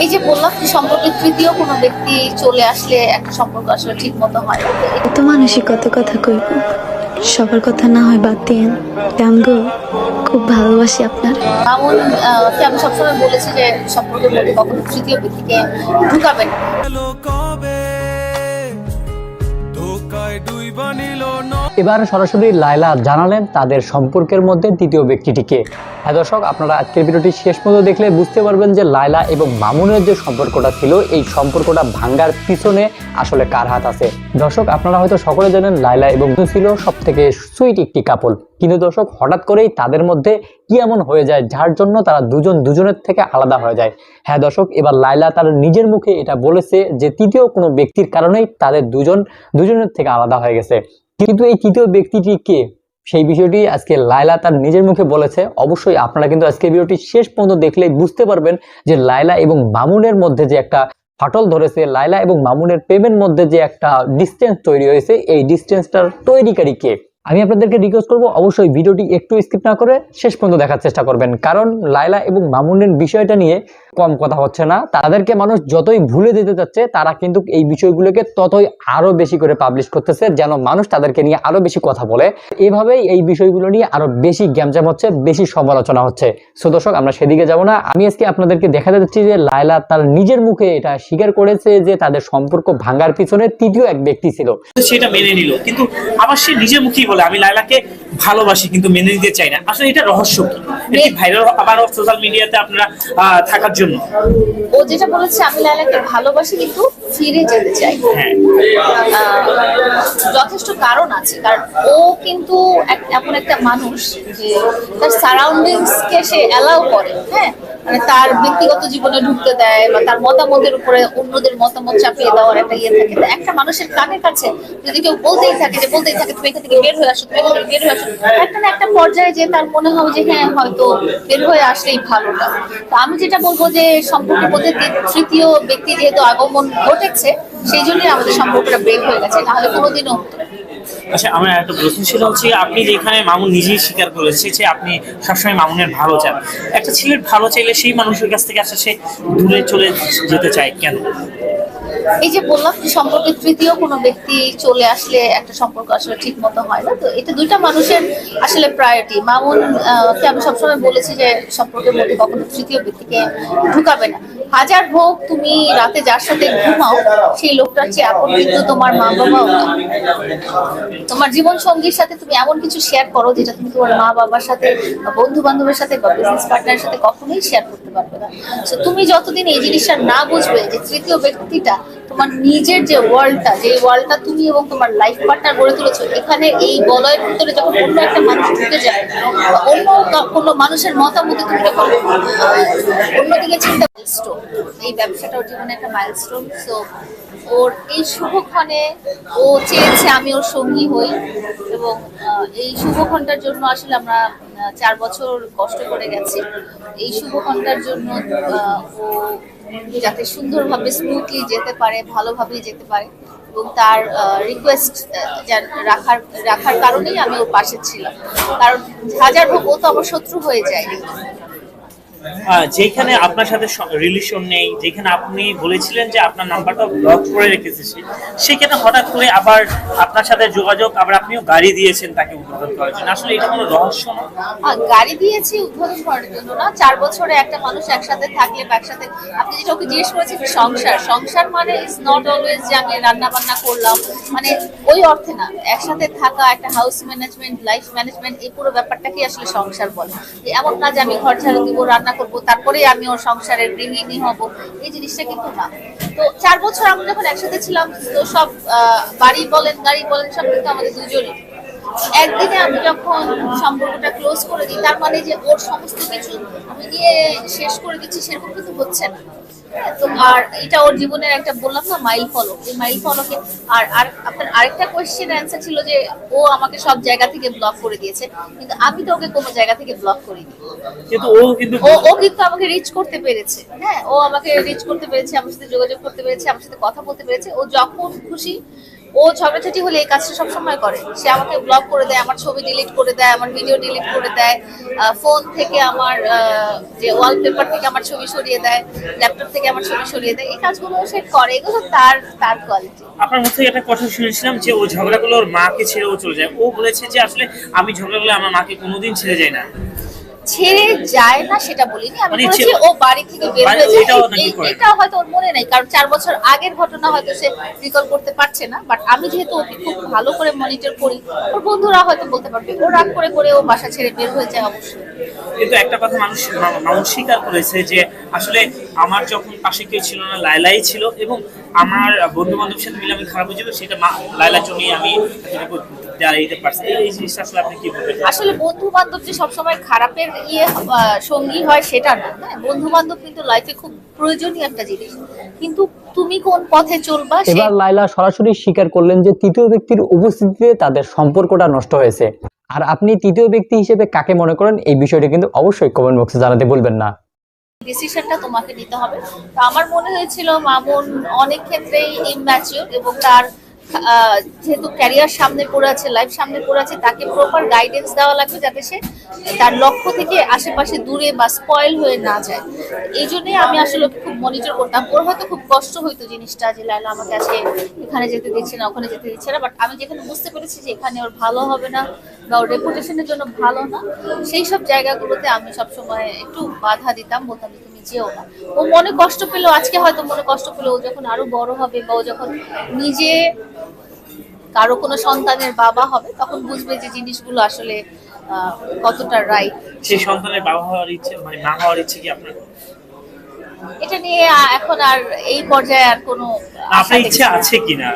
এই যে বললাম যে সম্পর্কে তৃতীয় কোনো ব্যক্তি চলে আসলে একটা সম্পর্ক আসলে ঠিক মতো হয় এত মানুষই কত কথা কইব। সবার কথা না হয় বাদ দিয়েন। গো খুব ভালোবাসি আপনার। এমন আহ, আমি সবসময় বলেছি যে সম্পর্কে কখনো তৃতীয় ব্যক্তিকে ঢুকাবেন এবার সরাসরি লাইলা জানালেন তাদের সম্পর্কের মধ্যে তৃতীয় ব্যক্তিটিকে। হ্যাঁ দর্শক, আপনারা আজকের ভিডিওটি শেষ পর্যন্ত দেখলে বুঝতে পারবেন যে লাইলা এবং মামুনের যে সম্পর্কটা ছিল, এই সম্পর্কটা ভাঙ্গার পিছনে আসলে কার হাত আছে। দর্শক, আপনারা হয়তো সকলে জানেন লায়লা এবং ছিল সব থেকে সুইট একটি কাপল কিন্তু দর্শক, হঠাৎ করেই তাদের মধ্যে কি এমন হয়ে যায় যার জন্য তারা দুজন দুজনের থেকে আলাদা হয়ে যায়? হ্যাঁ দর্শক, এবার লায়লা তার নিজের মুখে এটা বলেছে যে তৃতীয় কোনো ব্যক্তির কারণেই তাদের দুজন দুজনের থেকে আলাদা হয়ে গেছে। কিন্তু এই তৃতীয় ব্যক্তিটি কে? সেই বিষয়টি আজকে লায়লা তার নিজের মুখে বলেছে। অবশ্যই আপনারা কিন্তু আজকে ভিডিওটি শেষ পর্যন্ত দেখলেই বুঝতে পারবেন যে লায়লা এবং মামুনের মধ্যে যে একটা ফাটল ধরেছে লাইলা এবং মামুনের প্রেমের মধ্যে যে একটা ডিস্টেন্স তৈরি হয়েছে, এই ডিস্টেন্সটার তৈরিকারী কে? আমি আপনাদেরকে রিকোয়েস্ট করব, অবশ্যই ভিডিওটি একটু স্কিপ না করে শেষ পর্যন্ত দেখার চেষ্টা করবেন। কারণ লাইলা এবং মামুনের বিষয়টা নিয়ে কম কথা হচ্ছে না। তাদেরকে মানুষ যতই ভুলে দিতে যাচ্ছে তারা কিন্তু এই বিষয়গুলোকে ততই আরও বেশি করে পাবলিশ করতেছে, যেন মানুষ তাদেরকে নিয়ে আরও বেশি কথা বলে। এভাবেই এই বিষয়গুলো নিয়ে আরও বেশি গ্যামজাম হচ্ছে, বেশি সমালোচনা হচ্ছে। সো দর্শক, আমরা সেদিকে যাব না। আমি আজকে আপনাদেরকে দেখাতে যাচ্ছি যে লায়লা তার নিজের মুখে এটা স্বীকার করেছে যে তাদের সম্পর্ক ভাঙার পিছনে তৃতীয় এক ব্যক্তি ছিল। সেটা মেনে নিল। কিন্তু আবার সে নিজের মুখেই বলে, আমি লাইলাকে ভালোবাসি কিন্তু মেনে নিতে চাই না। আসলে এটা রহস্য কি? এটি ভাইরাল আবার সোশ্যাল মিডিয়াতে আপনারা থাকার জন্য? ও যেটা বলেছে আমি লাইলাকে ভালোবাসি কিন্তু ফিরে যেতে চাই। হ্যাঁ। যথেষ্ট কারণ আছে। কারণ ও কিন্তু এমন একটা মানুষ যে তার সারাউন্ডিংস কে সে অ্যালাউ করে হ্যাঁ? মানে তার ব্যক্তিগত জীবনে ঢুকতে দেয় বা তার মতামতের উপরে অন্যদের মতামত চাপিয়ে দেওয়ার একটা ইয়ে থাকে। একটা মানুষের কানের কাছে যদি কেউ বলতেই থাকে যে, বলতেই থাকে, তুমি এখান থেকে বের হয়ে আসো, তুমি এখান থেকে বের হয়ে আসো, একটা না একটা পর্যায়ে যে তার মনে হয় যে হ্যাঁ হয়তো বের হয়ে আসলেই ভালোটা তো আমি যেটা বলব যে, সম্পর্কের মধ্যে তৃতীয় ব্যক্তি যেহেতু আগমন ঘটেছে, সেই জন্যই আমাদের সম্পর্কটা ব্রেক হয়ে গেছে। নাহলে কোনোদিনও। আচ্ছা আমার একটা প্রশ্ন ছিল হচ্ছে, আপনি যেখানে মামুন নিজেই স্বীকার করেছে যে আপনি সবসময় মামুনের ভালো চান, একটা ছেলের ভালো চাইলে সেই মানুষের কাছ থেকে আসলে সে দূরে চলে যেতে চায় কেন? এই যে বললাম যে সম্পর্কে তৃতীয় কোনো ব্যক্তি চলে আসলে একটা সম্পর্ক আসলে ঠিক মতো হয় না, তো এটা দুইটা মানুষের আসলে প্রায়োরিটি মামুন আমি সবসময় বলেছি যে সম্পর্কের মধ্যে কখনো তৃতীয় ব্যক্তিকে ঢুকাবে না। হাজার হোক, তুমি রাতে যার সাথে ঘুমাও, সেই লোকটার চেয়ে আপন কিন্তু তোমার মা বাবাও তোমার জীবন সঙ্গীর সাথে তুমি এমন কিছু শেয়ার করো যেটা তুমি তোমার মা বাবার সাথে বন্ধু বান্ধবের সাথে বা বিজনেস পার্টনারের সাথে কখনোই শেয়ার করতে পারবে না। তো তুমি যতদিন এই জিনিসটা না বুঝবে যে তৃতীয় ব্যক্তিটা তোমার নিজের যে ওয়ার্ল্ডটা যে ওয়ার্ল্ডটা তুমি এবং তোমার লাইফ পার্টনার গড়ে তুলেছো, এখানে এই বলয়ের ভিতরে যখন অন্য একটা মানুষ ঢুকে যায়, অন্য কোনো মানুষের মতামত তুমি যখন অন্যদিকে চিন্তা এই ব্যবসাটা ওর জীবনে একটা মাইলস্টোন সো ওর এই শুভক্ষণে ও চেয়েছে আমি ওর সঙ্গী হই এবং এই শুভক্ষণটার জন্য আসলে আমরা চার বছর কষ্ট করে গেছি। এই শুভক্ষণটার জন্য ও যাতে সুন্দরভাবে স্মুথলি যেতে পারে ভালোভাবে যেতে পারে এবং তার রিকোয়েস্ট রাখার রাখার কারণেই আমি ওর পাশে ছিলাম। কারণ হাজার হোক ও তো আমার শত্রু হয়ে যায় যেখানে আপনার সাথে রিলেশন নেই, যেখানে আপনি বলেছিলেন যে আপনার নাম্বারটা ব্লক করে রেখেছে সেখানে হঠাৎ করে আবার আপনার সাথে যোগাযোগ, আবার আপনিও গাড়ি দিয়েছেন তাকে উদ্বোধন করার জন্য। আসলে এটা কোনো রহস্য না? গাড়ি দিয়েছি উদ্বোধন করার জন্য না, চার বছরে একটা মানুষ একসাথে থাকলে একসাথে, আপনি যেটা ওকে জিজ্ঞেস করেছেন সংসার সংসার মানে ইজ নট অলওয়েজ যে আমি রান্না বান্না করলাম মানে ওই অর্থে না, একসাথে থাকা, একটা হাউস ম্যানেজমেন্ট লাইফ ম্যানেজমেন্ট এই পুরো ব্যাপারটাকেই আসলে সংসার বলে। এমন না যে আমি ঘর ঝাড়ু দিব, রান্না করব, তারপরে আমি ওর সংসারের গৃহিণী হব। এই জিনিসটা কিন্তু না। তো চার বছর আমরা যখন একসাথে ছিলাম, তো সব বাড়ি বলেন, গাড়ি বলেন, সব কিন্তু আমাদের দুজনই একদিনে আমি যখন সম্পর্কটা ক্লোজ করে দিই তার মানে যে ওর সমস্ত কিছু আমি নিয়ে শেষ করে দিচ্ছি সেরকম কিন্তু হচ্ছে না। হ্যাঁ, তো আর এটা ওর জীবনের একটা বললাম না মাইল ফলক এই মাইল ফলকে আর আর আপনার আরেকটা কোয়েশ্চেন অ্যান্সার ছিল যে ও আমাকে সব জায়গা থেকে ব্লক করে দিয়েছে কিন্তু আমি তো ওকে কোনো জায়গা থেকে ব্লক করিনি। কিন্তু ও কিন্তু ও কিন্তু আমাকে রিচ করতে পেরেছে। হ্যাঁ ও আমাকে রিচ করতে পেরেছে আমার সাথে যোগাযোগ করতে পেরেছে আমার সাথে কথা বলতে পেরেছে। ও যখন খুশি ও ঝগড়াঝাটি হলে এই কাজটা সবসময় করে। সে আমাকে ব্লক করে দেয়, আমার ছবি ডিলিট করে দেয়, আমার ভিডিও ডিলিট করে দেয় ফোন থেকে আমার যে ওয়ালপেপার থেকে আমার ছবি সরিয়ে দেয় ল্যাপটপ থেকে আমার ছবি সরিয়ে দেয়, এই কাজগুলো সে করে। এগুলো তার তার কোয়ালিটি আপনার থেকে একটা কথা শুনেছিলাম যে ও ঝগড়াগুলো ওর মাকে ছেড়ে ও চলে যায়। ও বলেছে যে আসলে আমি ঝগড়াগুলো আমার মাকে কোনোদিন ছেড়ে যায় না। ছেড়ে যায় না সেটা বলিনি। আমি মানে বলেছি ও বাড়ি থেকে বের হয়ে যায়? এটা হয়তো ওর মনে নেই কারণ চার বছর আগের ঘটনা হয়তো সে রিকল করতে পারছে না। বাট আমি যেহেতু ওকে খুব ভালো করে মনিটর করি ওর বন্ধুরা হয়তো বলতে পারবে ও রাগ করে করে ও বাসা ছেড়ে বের হয়ে যায় অবশ্যই। কিন্তু একটা কথা মানুষ মানুষ স্বীকার করেছে যে আসলে আমার যখন পাশে কেউ ছিল না লাইলাই ছিল এবং আমার বন্ধু বান্ধবের সাথে মিলে আমি খারাপ হয়েছিল সেটা মা- লাইলার জন্যই আমি দাঁড়াইতে পারছি এই জিনিসটা আসলে আপনি কি বলবেন? আসলে বন্ধু বান্ধব যে সবসময় খারাপের ইয়ে সঙ্গী হয় সেটা না হ্যাঁ? বন্ধু বান্ধব কিন্তু লাইফে খুব প্রয়োজনীয় একটা জিনিস। কিন্তু তুমি কোন পথে চলবা এবার লাইলা সরাসরি স্বীকার করলেন যে তৃতীয় ব্যক্তির উপস্থিতিতে তাদের সম্পর্কটা নষ্ট হয়েছে। আর আপনি তৃতীয় ব্যক্তি হিসেবে কাকে মনে করেন এই বিষয়টা কিন্তু অবশ্যই কমেন্ট বক্সে জানাতে বলবেন না। ডিসিশনটা তোমাকে নিতে হবে। তো আমার মনে হয়েছিল মামুন অনেক ক্ষেত্রেই ইম্যাচিওর এবং তার যেহেতু ক্যারিয়ার সামনে পড়ে আছে লাইফ সামনে পড়ে আছে, তাকে প্রপার গাইডেন্স দেওয়া লাগবে যাতে সে তার লক্ষ্য থেকে আশেপাশে দূরে বা স্পয়েল হয়ে না যায়। এই জন্যই আমি আসলে খুব মনিটর করতাম। ওর হয়তো খুব কষ্ট হইতো জিনিসটা যে, লাইলা, আমাকে আজকে এখানে যেতে দিচ্ছে না, ওখানে যেতে দিচ্ছে না। বাট আমি যেখানে বুঝতে পেরেছি যে, এখানে ওর ভালো হবে না বা ওর রেপুটেশনের জন্য ভালো না, সেই সব জায়গাগুলোতে আমি সবসময় একটু বাধা দিতাম, বলতাম যে তুমি যেও না। ও মনে কষ্ট পেল আজকে হয়তো মনে কষ্ট পেল ও যখন আরও বড় হবে বা ও যখন নিজে কারও কোনো সন্তানের বাবা হবে তখন বুঝবে যে জিনিসগুলো আসলে কতটা রাইট সেই সন্তানের বাবা হওয়ার ইচ্ছে মানে মা হওয়ার ইচ্ছে কি আপনার? এটা নিয়ে এখন আর এই পর্যায়ে আর কোনো আপনার ইচ্ছে আছে কিনা?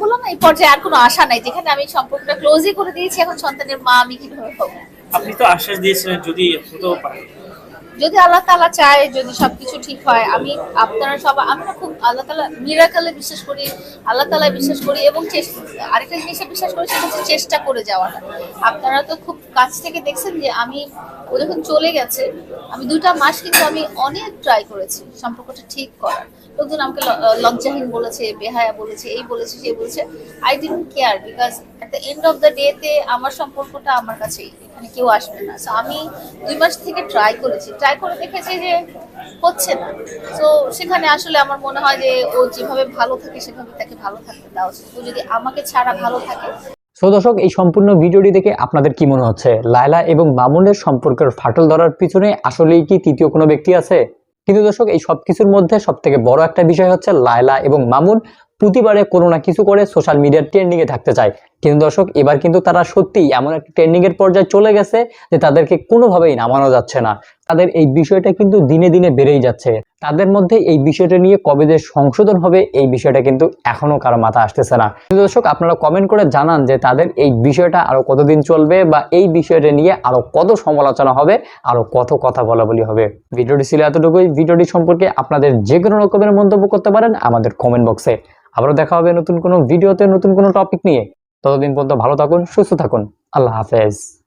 বললাম না এই পর্যায়ে আর কোনো আশা নাই। যেখানে আমি সম্পর্কটা ক্লোজই করে দিয়েছি এখন সন্তানের মা আমি কীভাবে হব? আপনি তো আশ্বাস দিয়েছিলেন যদি হতেও পারে। যদি আল্লাহ তালা চায়, যদি সবকিছু ঠিক হয়, আমি আপনারা সব, আমি না খুব আল্লাহ তালা মিরাকালে বিশ্বাস করি, আল্লাহ তালা বিশ্বাস করি এবং আরেকটা জিনিসে বিশ্বাস করি সেটা হচ্ছে চেষ্টা করে যাওয়াটা। আপনারা তো খুব কাছ থেকে দেখছেন যে আমি ও যখন চলে গেছে, আমি দুটা মাস কিন্তু আমি অনেক ট্রাই করেছি সম্পর্কটা ঠিক করার। লোকজন আমাকে লজ্জাহীন বলেছে, বেহায়া বলেছে, এই বলেছে, সে বলেছে। I didn't care because at the end of the ডেতে আমার সম্পর্কটা আমার কাছেই, এখানে কেউ আসবে না। সো আমি দুই মাস থেকে ট্রাই করেছি। ট্রাই করে দেখেছি যে হচ্ছে না। সো সেখানে আসলে আমার মনে হয় যে ও যেভাবে ভালো থাকে, সেভাবে তাকে ভালো থাকতে দেওয়া উচিত। ও যদি আমাকে ছাড়া ভালো থাকে সো দর্শক, এই সম্পূর্ণ ভিডিওটি দেখে আপনাদের কি মনে হচ্ছে? লায়লা এবং মামুনের সম্পর্কের ফাটল ধরার পিছনে আসলেই কি তৃতীয় কোনো ব্যক্তি আছে? কিন্তু দর্শক, এই সব কিছুর মধ্যে সব থেকে বড় একটা বিষয় হচ্ছে লায়লা এবং মামুন প্রতিবারে কোনো না কিছু করে সোশ্যাল মিডিয়ার ট্রেন্ডিং এ থাকতে চায়। কিন্তু দর্শক, এবার কিন্তু তারা সত্যিই এমন একটা ট্রেন্ডিং এর পর্যায়ে চলে গেছে যে তাদেরকে কোনোভাবেই নামানো যাচ্ছে না। তাদের এই বিষয়টা কিন্তু দিনে দিনে বেড়েই যাচ্ছে। তাদের মধ্যে এই বিষয়টা নিয়ে কবে যে সংশোধন হবে, এই বিষয়টা কিন্তু এখনও কারও মাথা আসতেছে না। দর্শক, আপনারা কমেন্ট করে জানান যে তাদের এই বিষয়টা আরও কতদিন চলবে বা এই বিষয়টা নিয়ে আরও কত সমালোচনা হবে, আরও কত কথা বলা বলি হবে। ভিডিওটি ছিল এতটুকুই। ভিডিওটি সম্পর্কে আপনাদের যে কোনো রকমের মন্তব্য করতে পারেন আমাদের কমেন্ট বক্সে আবারও দেখা হবে নতুন কোনো ভিডিওতে নতুন কোনো টপিক নিয়ে। ততদিন পর্যন্ত ভালো থাকুন, সুস্থ থাকুন। আল্লাহ হাফেজ।